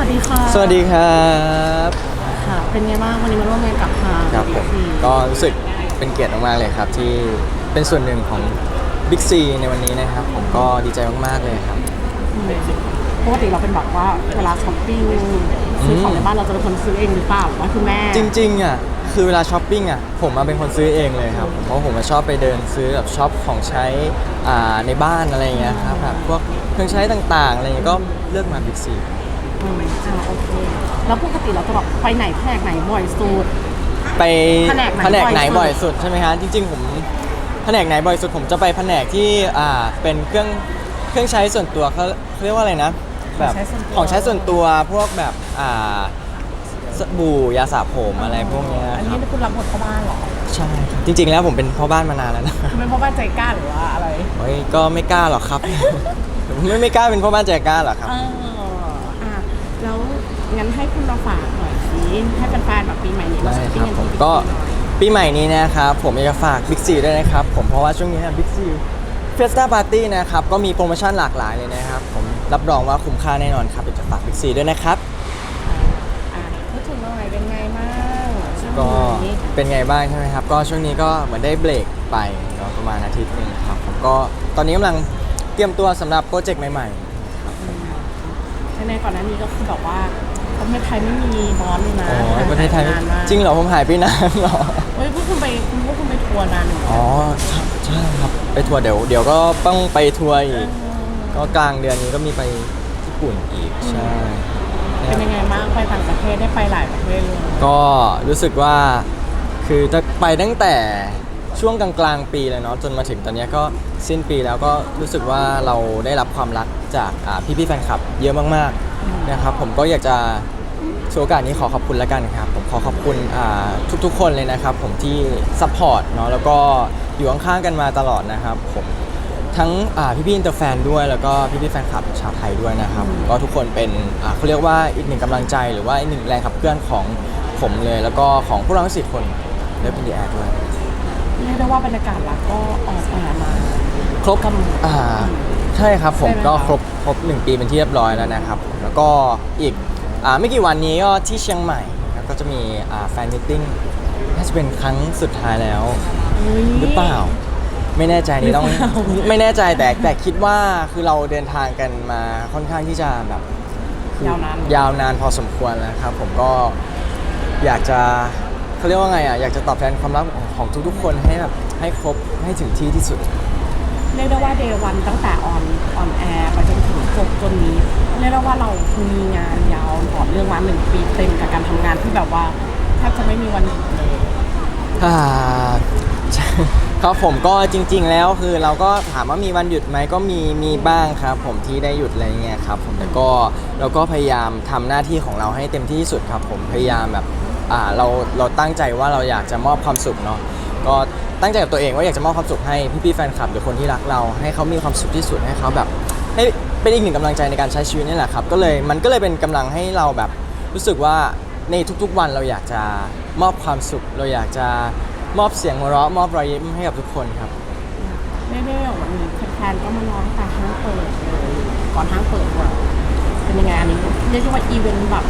วัสดีค่ะสวัสดีครับค่ะเป็นไงบ้างวันนี้มาร่วมงานกับทาง ครับผมบิ๊กซีก็รู้สึกเป็นเกียรติมากๆเลยครับ ที่เป็นส่วนหนึ่งของ Big C ในวันนี้นะครับ ผมก็ดีใจมากๆเลยครับ อืมปกติเราเป็นแบบว่าเวลาช้อปปิ้งซื้อของในบ้านเราจะเป็นคนซื้อเองหรือเปล่าหรือว่าคุณแม่จริงๆอะคือเวลาช้อปปิ้งอะผมมาเป็นคนซื้อเองเลยครับเพราะผมมาชอบไปเดินซื้อแบบช็อปของใช้อ่าในบ้านอะไรอย่างเงี้ยครับแบบพวกเครื่องใช้ต่างๆอะไรอย่างเงี้ยก็เลือกมา Big C อืมอ่าโอเคแล้วปกติเราจะแบบไปไหนแพกไหนบ่อยสุด ไปแผนกไหนไหนบ่บ่ออยยสุสุดด ใช่ไหมฮะจริงๆผมแผนกไหนบ่อยสุดผมจะไปแผนกที่อ่าเป็นเครื่องเครื่องใช้ส่วนตัวเขาเขาเรียกว่าอะไรนะแบบของใช้ส่วนตัวพวกแบบอ่าสบู่ยาสระผมอะไรพวกเนี้ยอันคนี้รับคุณรับบทพ่อบ้านเหรอใช่ครับจริง ๆ แล้วผมเป็นพ่อบ้านมานานแล้วนะ คุณเป็นพ่อบ้านใจกล้าหรือว่าอะไรเฮ้ยก็ไม่กล้าหรอกครับ ไม่ไม่กล้าเป็นพ่อบ้านใจกล้าหรอกครับ เอออะ แล้วงั้นให้คุณมาฝากหน่อยสิให้แฟนๆแบบปีใหม่นี้มาได้ช้อปคปิ้งรับกันผมที่ ก็ปีใหม่นี้นะครับ ผมอยากจะฝาก Big C ด้วยนะครับ ผมเพราะว่าช่วงนี้ Big C Fiesta Party นะครับ ก็มีโปรโมชั่นหลากหลายเลยนะครับ ผมรับรองว่าคุ้มค่าแน่นอนครับอยากจะฝาก Big C ด้วยนะครับ อะพูดถึงหน่อยเป็นไงบ้างช่วงก็นี้เป็นไงบ้างใช่ไหมครับ ก็ช่วงนี้ก็เหมือนได้เบรกไปเนาะประมาณอาทิตย์หนึงครับผมก็ตอนนี้กำลังเตรียมตัวสำหรับโปรเจกต์ใหม่ ในก่อนหน้านี้ก็คือแบบว่าประเทศไทยไม่มีบอสเลยนะๆอ๋อประเทศไทยนานมากจริงเหรอผมหายไปนานเหรอเฮ้ยพวกคุณไปพวกคุณไปทัวร์นานหนึ่งอ๋อใช่ครับไปทัวร์เดี๋ยวเดี๋ยวก็ต้องไปทัวร์อีก ก็กลางเดือนนี้ก็มีไปญี่ปุ่นอีกใช่เป็นยังไงบ้างไปต่างประเทศได้ไปหลายประเทศเลยก็รู้สึกว่าคือจะไปตั้งแต่ ช่วงกลางๆปีเลยเนาะจนมาถึงตอนนี้ก็สิ้นปีแล้วก็รู้สึกว่าเราได้รับความรักจากอ่พี่ๆแฟนคลับ เยอะมากๆนะครับ ผมก็อยากจะช่วโอกาสนี้ขอขอบคุณแล้วกันครับผมขอขอบคุณทุกๆ คนเลยนะครับ ผมที่ซัพพอร์ตเนาะแล้วก็อยู่ข้างๆกันมาตลอดนะครับผมทั้งอ่พี่ๆอินเตอร์แฟนด้วยแล้วก็พี่ๆแฟนคลับชาวไทยด้วยนะครับ ก็ทุกคนเป็นเขาเรียกว่าอีกหนึ่งกำลังใจหรือว่าอีกหนึ่งแรงขับเคลื่อนของผมเลย แล้วก็ของพวกเราทั้งสี่คนเลิฟอินดีแอร์ด้วย เรียกได้ว่าบรรยากาศรักก็ออกแอร์มาครบกำอ่าใช่ครับผมใช่ไหมก็คะครบครบหนึ่งปีเป็นที่เรียบร้อยแล้วนะครับผมแล้วก็อีกอ่าไม่กี่วันนี้ก็ที่เชียงใหม่ครับก็จะมีอ่าแฟนมิทติ้งน่าจะเป็นครั้งสุดท้ายแล้วอุ๊ยหรือเปล่า ไม่แน่ใจนี่ต้องหรือเปล่า ไม่แน่ใจแต่แต่คิดว่าคือเราเดินทางกันมาค่อนข้างที่จะแบบคือยาวนาน ยาวนานพอสมควรแล้วครับ ผมก็อยากจะ เขาเรียกว่าไงอะอยากจะตอบแทนความรักของของทุกๆ คนให้แบบให้ครบให้ถึงที่ที่สุด เรียกได้ว่าเดวันตั้งแต่ออนออนแอร์ไปจนถึงจบจนนี้เรียกได้ว่าเรามีงานยาวต่อเรื่องมาหนึ่งปีเต็มกับการทำงานที่แบบว่าแทบจะไม่มีวันหยุดเลยอ่าใช่ครับผมก็จริง ๆ แล้วคือเราก็ถามว่ามีวันหยุดไหมก็มีมีบ้างครับ ผมที่ได้หยุดอะไรเงี้ยครับ ผมแต่ก็เราก็พยายามทำหน้าที่ของเราให้เต็มที่ที่สุดครับ ผมพยายามแบบ อ่าเราเราตั้งใจว่าเราอยากจะมอบความสุขเนาะก็ตั้งใจกับตัวเองว่าอยากจะมอบความสุขให้พี่ๆแฟนคลับหรือคนที่รักเรา ให้เขามีความสุขที่สุดให้เขาแบบให้เป็นอีกหนึ่งกำลังใจในการใช้ชีวิตนี่แหละครับก็เลยมันก็เลยเป็นกำลังให้เราแบบรู้สึกว่าในทุกๆวันเราอยากจะมอบความสุข เราอยากจะมอบเสียงหัวเราะมอบรอยยิ้มให้กับทุกคนครับเรียกได้ว่าวันนี้แฟนๆก็มาร้องแต่ห้างเปิดเลยก่อนห้างเปิดด้วยเป็นยังไงอันนี้เรียกว่าอีเวนต์แบบ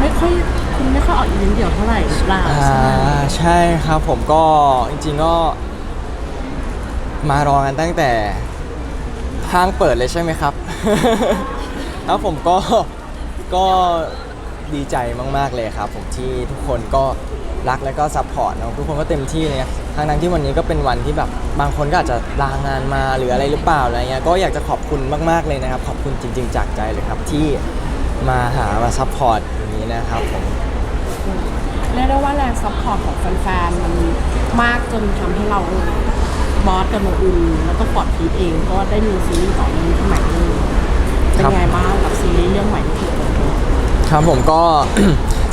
ไม่ค่อย คุณไม่ค่อยออกอีเวนต์เดี่ยวเท่าไหร่หรือเปล่าอ่าใช่ไหมใช่ครับผมก็จริงๆก็ มารอกันตั้งแต่ห้างเปิดเลยใช่ไหมครับ แล้วผมก็ก็ดีใจมากๆเลยครับผมที่ทุกคนก็รักและก็ซัพพอร์ตเนอะทุกคนก็เต็มที่เลยทั้งนั้นที่วันนี้ก็เป็นวันที่แบบบางคนก็อาจจะลางานมาหรืออะไรหรือเปล่าอะไรเงี้ยก็อยากจะขอบคุณมากๆเลยนะครับ ขอบคุณจริง ๆ จากใจเลยครับที่ มาหามาซัพพอร์ตอย่างนี้นะครับผมเรียกได้ว่าแรงซัพพอร์ตของแฟนๆมันมากจนทำให้เราบอสกับโนอุนแล้วก็ฟอร์ดพีทเองก็ได้มีซีรีส์ต่อเนื่องที่ใหม่เลยเป็นครับไงบ้างกับซีรีส์เรื่องใหม่ที่ถูกเปิดตัวครับผมก็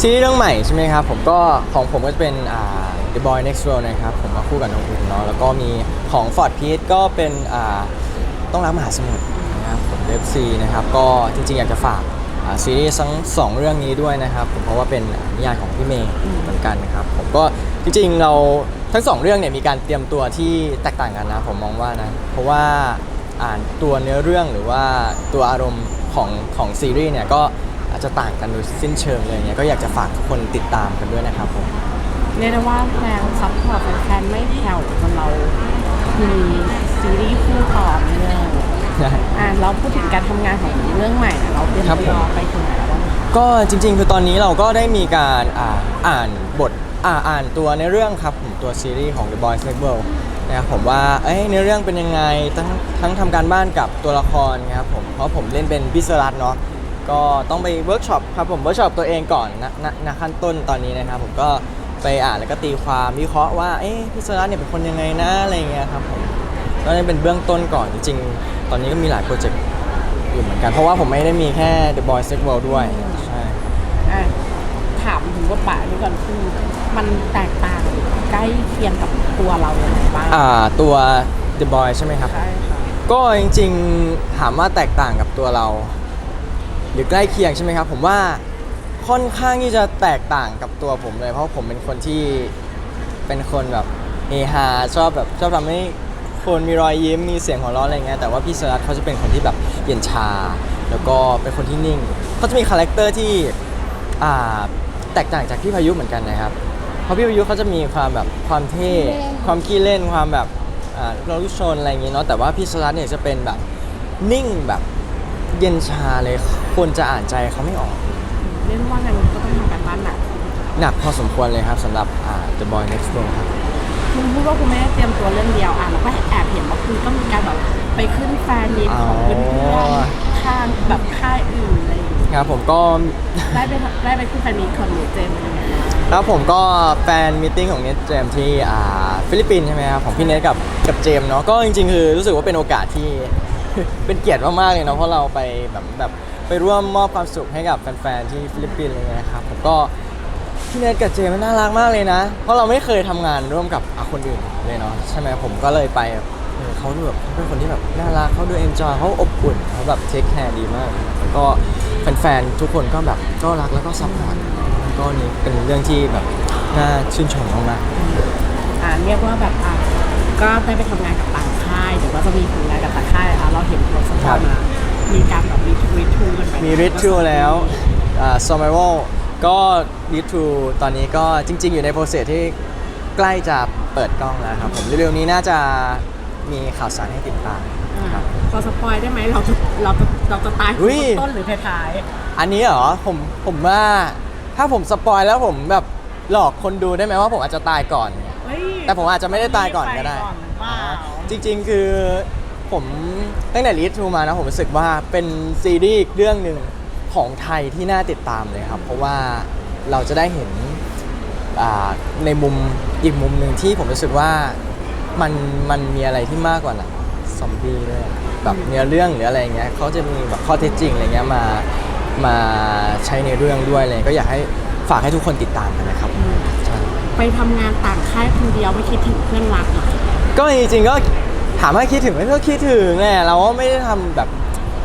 ซีรีส์เรื่องใหม่ใช่ไหมครับผมก็ของผมก็จะเป็นอ่า The Boy Next World นะครับผมมาคู่กับน้องอุ่นเนาะแล้วก็มีของ Ford p e t ก็เป็นอ่าต้องรักมหาสมุทรนะครับผมเ f ซีนะครับก็จริงๆอยากจะฝากอ่า ซีรีส์ทั้งสองเรื่องนี้ด้วยนะครับผมเพราะว่าเป็นนิยายของพี่เมย์เหมือนกันนะครับผมก็จริงๆเราทั้งสองเรื่องเนี่ยมีการเตรียมตัวที่แตกต่างกันนะผมมองว่านะเพราะว่าอ่านตัวเนื้อเรื่องหรือว่าตัวอารมณ์ของของซีรีส์เนี่ยก็อาจจะต่างกันโดยสิ้นเชิงเลยเนี่ยก็อยากจะฝากทุกคนติดตามกันด้วยนะครับผมเรียกได้ว่าแรงซัพพอร์ตแฟนๆไม่แผ่วจนเรามีซีรีส์คู่ต่อ เนื่องอะเราพูดถึงการทำงานของเรื่องใหม่นะเราเตรียมครับตัวผมไปถึงไหนแล้วบ้างคะก็จริงๆ คือตอนนี้เราก็ได้มีการอ่าอ่านบทอ่าอ่านตัวในเรื่องครับผมตัวซีรีส์ของ The Boys Next World นะครับผมว่าเอ้ยในเรื่องเป็นยังไงทั้งทั้งทำการบ้านกับตัวละครครับผมเพราะผมเล่นเป็นพิศรัตน์เนาะก็ต้องไปเวิร์กช็อปครับผมเวิร์กช็อปตัวเองก่อนนะณณขั้นต้นตอนนี้นะครับผมก็ไปอ่านแล้วก็ตีความวิเคราะห์ว่าเอ๊ะพิศรัตน์เนี่ยเป็นคนยังไงนะอะไรอย่างเงี้ยครับผม ก็นี่เป็นเบื้องต้นก่อนจริงๆ ตอนนี้ก็มีหลายโปรเจกต์อยู่เหมือนกัน เพราะว่าผมไม่ได้มีแค่ The Boys Next World ด้วย ใช่ อะถามถึงบทบาทนี้ก่อนคือมันแตกต่างใกล้เคียงกับตัวเราอย่างไรบ้างอ่าตัว The Boy ใช่ไหมครับ ใช่ค่ะก็จริงๆถามว่าแตกต่างกับตัวเรา หรือใกล้เคียงใช่ไหมครับ ผมว่าค่อนข้างที่จะแตกต่างกับตัวผมเลย เพราะผมเป็นคนที่เป็นคนแบบเฮฮาชอบแบบชอบทำให้ คนมีรอยยิ้มมีเสียงหัวเราะอะไรเงี้ยแต่ว่าพี่สรัตเขาจะเป็นคนที่แบบเย็นชา แล้วก็เป็นคนที่นิ่งเขาจะมีคาแรคเตอร์ที่อ่าแตกต่างจากพี่พายุเหมือนกันนะครับเพราะพี่พายุเขาจะมีความแบบความเท่ความขี้เล่นความแบบอ่าเราลุกชนอะไรอย่างงี้เนาะแต่ว่าพี่สรัตเนี่ยจะเป็นแบบนิ่งแบบเย็นชาเลยคนจะอ่านใจเขาไม่ออกเรียกว่างานนี้ก็ต้องทำการบ้านหนักหนักพอสมควรเลยครับสำหรับอ่า The Boy Next Door ครับ คุณพูดว่าคุณไม่ได้เตรียมตัวเรื่องเดียวอะเราก็แอบเห็นว่าคุณก็มีการแบบไปขึ้นแฟนมีตของเพื่อนๆข้างแบบค่ายอื่นอะไรอย่างเงี้ยครับผมก็ได้ไปได้ไปขึ้นแฟนมีตคนหรือเจมส์ยังไงบ้างครับผมก็แฟนมิทติ้งของเนทเจมส์ที่อ่าฟิลิปปินส์ใช่ไหมครับของพี่เนทกับกับเจมส์เนาะก็จริงๆคือรู้สึกว่าเป็นโอกาสที่ เป็นเกียรติมากๆเลยเนาะเพราะเราไปแบบแบบไปร่วมมอบความสุขให้กับแฟนๆที่ฟิลิปปินส์อะไรเงี้ยนะครับผมก็ พี่เนทกับเจมส์น่ารักมากเลยนะ เพราะเราไม่เคยทำงานร่วมกับอะคนอื่นเลยเนาะใช่ไหมผมก็เลยไปแบบเออเขาดูแบบเขาเป็นคนที่แบบน่ารักเขาดูเอนจอยเขาอบอุ่นเขาแบบเทคแคร์ดีมากแล้วก็แฟนๆทุกคนก็แบบก็รักแล้วก็ซัพพอร์ตก็นี่เป็นเรื่องที่แบบน่าชื่นชมมากอ่าเรียกว่าแบบอะก็ได้ไปทำงานกับต่างค่ายหรือว่าจะมีผลงานกับต่างค่ายอะเราเห็นโปรสปอร์ตมามีการแบบรีทูรีทูกันไปๆมี r i t ทูแล้วอ่า survival ก็ r i t ทูตอนนี้ก็จริง ๆ อยู่ในโปรเซสที่ใกล้จะเปิดกล้องแล้วครับผมเร็วๆนี้น่าจะมีข่าวสารให้ติดตามอ่าครับ พอสปอยได้ไหมเราจะเราจะเราจะตายอุ๊ย ต้นหรือท้ายอันนี้เหรอผมผมว่าถ้าผมสปอยแล้วผมแบบหลอกคนดูได้ไหมว่าผมอาจจะตายก่อนเนี่ยๆเฮ้ยแต่ผมอาจจะไม่ได้ตายก่อนก็ได้ปก่อนหรือเปล่าจริงๆ คือผมตั้งแต่ลีททูมานะผมรู้สึกว่าเป็นซีรีส์อีกเรื่องหนึ่ง ของไทยที่น่าติดตามเลยครับ เพราะว่าเราจะได้เห็นอ่าในมุมอีกมุมหนึ่งที่ผมรู้สึกว่ามันมันมีอะไรที่มากกว่าหนังซอมบี้ด้วยแบบเนื้อเรื่องหรืออะไรเงี้ยเขาจะมีแบบข้อเท็จจริงอะไรเงี้ยมามาใช้ในเรื่องด้วยเลยก็อยากให้ฝากให้ทุกคนติดตามกันนะครับใช่ไปทำงานต่างค่ายคนเดียวไม่คิดถึงเพื่อนรักเหรอก็จริงๆก็ถามว่าคิดถึงไหมก็คิดถึงแหละเราก็ไม่ได้ทำแบบ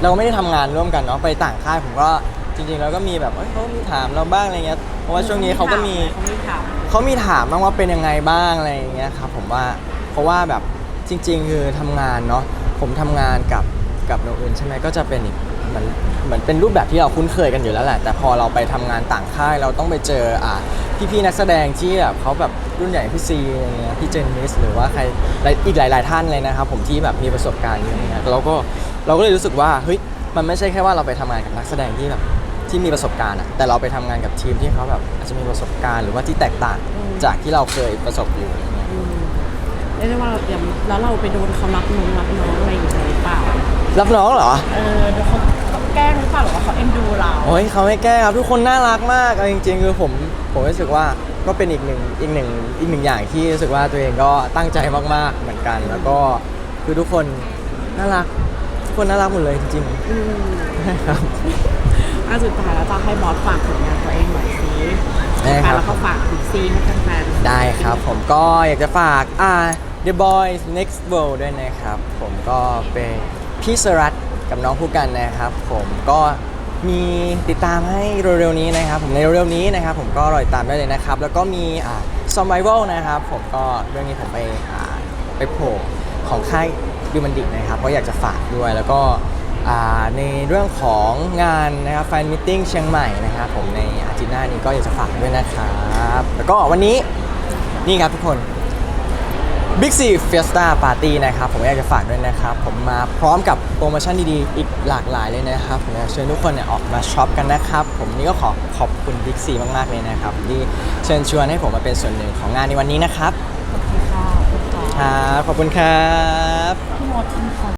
เราก็ไม่ได้ทำงานร่วมกันเนาะไปต่างค่ายผมก็จริงๆเราก็มีแบบเอ้ยเขามีถามเราบ้างอะไรเงี้ยเพราะว่าช่วงนี้เขาก็มี เขาไม่ถามเขามีถามบ้างว่าเป็นยังไงบ้างอะไรอย่างเงี้ยครับผมว่าเพราะว่าแบบจริง ๆ คือทำงานเนาะผมทำงานกับกับโนอื่นใช่ไหมก็จะเป็นอีกเห มือนเหมือนเป็นรูปแบบที่เราคุ้นเคยกันอยู่แล้วแหละ แต่พอเราไปทำงานต่างค่ายเราต้องไปเจออ่าพี่ๆนักแสดงที่แบบเขาแบบรุ่นใหญ่พี่ซีอะไรเงี้ยพี่เจนนิสหรือว่าใครหลายอีกหลาย ๆท่านเลยนะครับผมที่แบบมีประสบการณ์อย่างเงี้ยเราก็เราก็เลยรู้สึกว่าเฮ้ยมันไม่ใช่แค่ว่าเราไปทำงานกับนักแสดงที่แบบที่มีประสบการณ์อะแต่เราไปทำงานกับทีมที่เขาแบบอาจจะมีประสบการณ์หรือว่าที่แตกต่างจากที่เราเคยประสบอยู่อะไรเงี้ยอืมเรียกได้ว่าเราเตรียมแล้วเราไปโดนเขารับน้องรับน้องอะไรอยู่หรือเปล่า รับน้องเหรอ เออเดี๋ยวเขาเขา แกล้งหรือเปล่าหรือว่าเขาเอ็นดูเรา โอ้ยเขาไม่แก้ครับทุกคนน่ารักมากเอาจริงๆคือผมผมรู้สึกว่าก็เป็นอีกหนึ่งอีกหนึ่งอีกหนึ่งอย่างที่รู้สึกว่าตัวเองก็ตั้งใจมากๆเหมือนกัน แล้วก็คือทุกคนน่ารักทุกคนน่ารักหมดเลยจริงอืมๆครับอะสุดท้ายแล้วจะให้บอสฝากผลงานตัวเองหน่อยสิได้ครับ แล้วก็ฝากบิ๊กซีให้แฟนๆ ได้ครับผมก็อยากจะฝากอ่า The Boys Next World ด้วยนะครับ ผมก็เป็นพี่สรัต กับน้องผู้กันนะครับ ผมก็มีติดตามให้เร็วๆนี้นะครับ ผมในเร็วๆนี้นะครับ ผมก็รอติดตามได้เลยนะครับ แล้วก็มีซอ่า Survival นะครับ ผมก็เรื่องนี้ผมไปไปโผล่ของค่ายดูมันดินะครับก็อยากจะฝากด้วยแล้วก็ในเรื่องของงานนะครับแฟนมิทติ้งเชียงใหม่นะครับผมในอาทิตย์หน้านี้ก็อยากจะฝากด้วยนะครับ แล้วก็วันนี้นี่ครับทุกคน Big C Fiesta Party นะครับ ผมอยากจะฝากด้วยนะครับ ผมมาพร้อมกับโปรโมชั่นดีๆ อีกหลากหลายเลยนะครับ ผมอยากเชิญทุกคนเนี่ยออกมาช็อปกันนะครับ ผมนี่ก็ขอขอบคุณ Big C มากๆเลยนะครับ ที่เชิญชวนให้ผมมาเป็นส่วนหนึ่งของงานในวันนี้นะครับ ขอบคุณค่ะขอบคุณค่ะครับ ขอบคุณครับ พี่มดคุณค่ะ